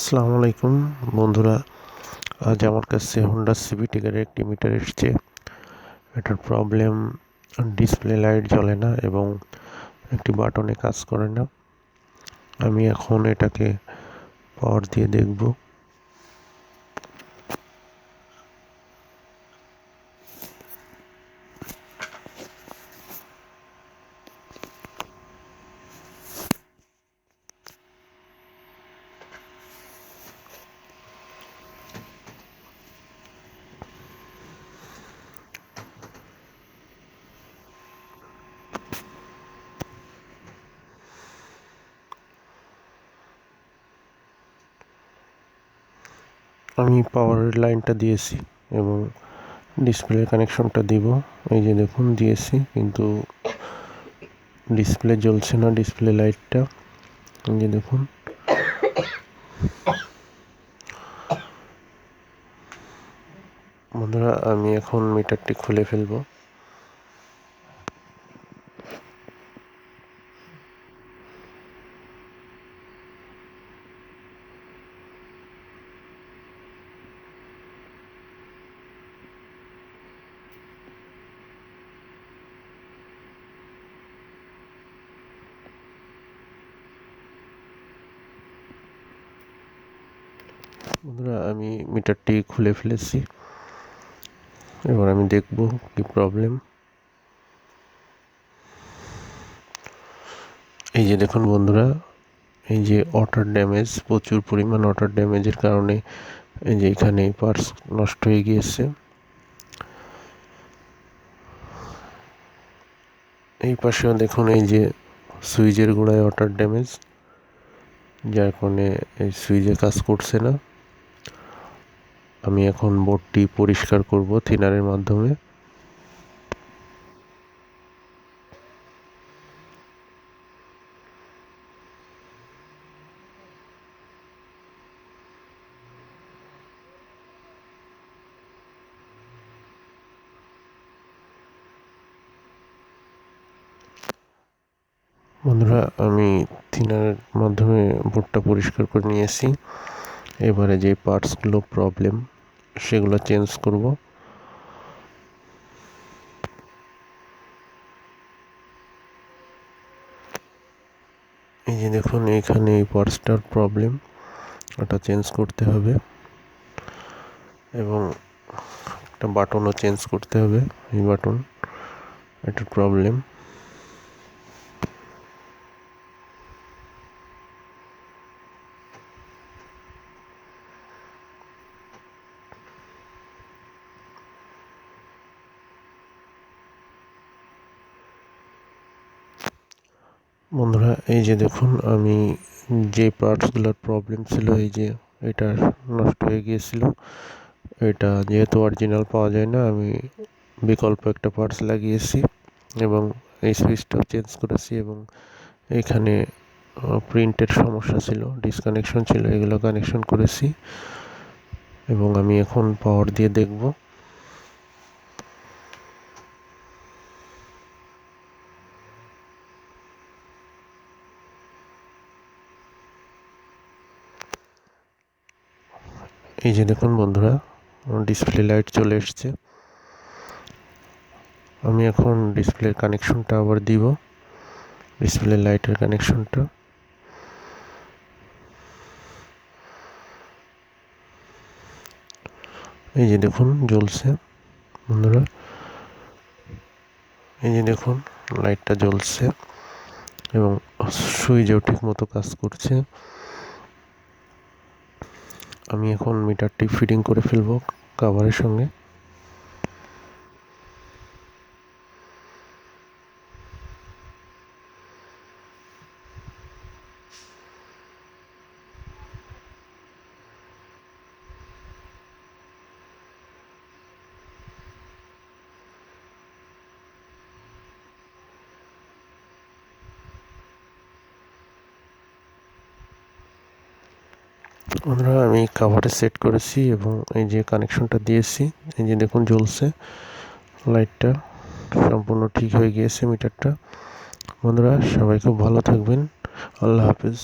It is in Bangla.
আসসালামু আলাইকুম। বন্ধুরা, আজ আমার কাছে হোন্ডা সিভিটিকের একটি মিটার এসছে। এটার প্রবলেম ডিসপ্লে লাইট জ্বলে না এবং একটি বাটনে কাজ করে না। আমি এখন এটাকে পাওয়ার দিয়ে দেখব। আমি পাওয়ারের লাইনটা দিয়েছি এবং ডিসপ্লে কানেকশনটা দিব। এই যে দেখুন, দিয়েছি, কিন্তু ডিসপ্লে জ্বলছে না ডিসপ্লে লাইটটা এই যে দেখুন। বন্ধুরা, আমি এখন মিটারটি খুলে ফেলব। বন্ধুরা, আমি মিটারটি খুলে ফেলেছি। এবার আমি দেখব কি প্রবলেম এই যে দেখুন বন্ধুরা, এই যে ওয়াটার ড্যামেজ প্রচুর পরিমাণ ওয়াটার ড্যামেজের কারণে এই যে এখানে পার্স নষ্ট হয়ে গিয়েছে। এই পাশেও দেখুন এই যে সুইচের গোড়ায় ওয়াটার ড্যামেজ যার কারণে এই সুইচে কাজ করছে না। আমি এখন বোর্ডটি পরিষ্কার করব থিনারের মাধ্যমে। বন্ধুরা, আমি থিনারের মাধ্যমে বোর্ডটা পরিষ্কার করে নিয়েছি। এবারে যে পার্টসগুলো প্রবলেম সেগুলো চেঞ্জ করব। এই যে দেখুন, এখানে এই পার্টসটার প্রবলেম ওটা চেঞ্জ করতে হবে। এবং একটা বাটনও চেঞ্জ করতে হবে, এই বাটন এটার প্রবলেম বন্ধুরা, এই যে দেখুন, আমি যে পার্টসগুলোর প্রবলেম ছিল, এই যে এটা নষ্ট হয়ে গিয়েছিল। এটা যেহেতু অরিজিনাল পাওয়া যায় না, আমি বিকল্প একটা পার্টস লাগিয়েছি এবং এই সুইচটাও চেঞ্জ করেছি এবং এখানে প্রিন্টের সমস্যা ছিল ডিসকানেকশন ছিল, এগুলো কানেকশন করেছি এবং আমি এখন পাওয়ার দিয়ে দেখব। এই যে দেখুন বন্ধুরা ডিসপ্লে লাইট চলে এসছে। আমি এখন ডিসপ্লের কানেকশনটা আবার দিব। ডিসপ্লে লাইটের কানেকশনটা এই যে দেখুন, জ্বলছে বন্ধুরা। এই যে দেখুন লাইটটা জ্বলছে এবং সুইচেও ঠিক মতো কাজ করছে। আমি এখন মিটারটি ফিটিং করে ফেলব কাভারের সঙ্গে। আমরা আমি কাভারে সেট করেছি এবং এই যে কানেকশনটা দিয়েছি, এই যে দেখুন জ্বলছে লাইটটা সম্পূর্ণ ঠিক হয়ে গিয়েছে মিটারটা বন্ধুরা, সবাই খুব ভালো থাকবেন। আল্লাহ হাফিজ।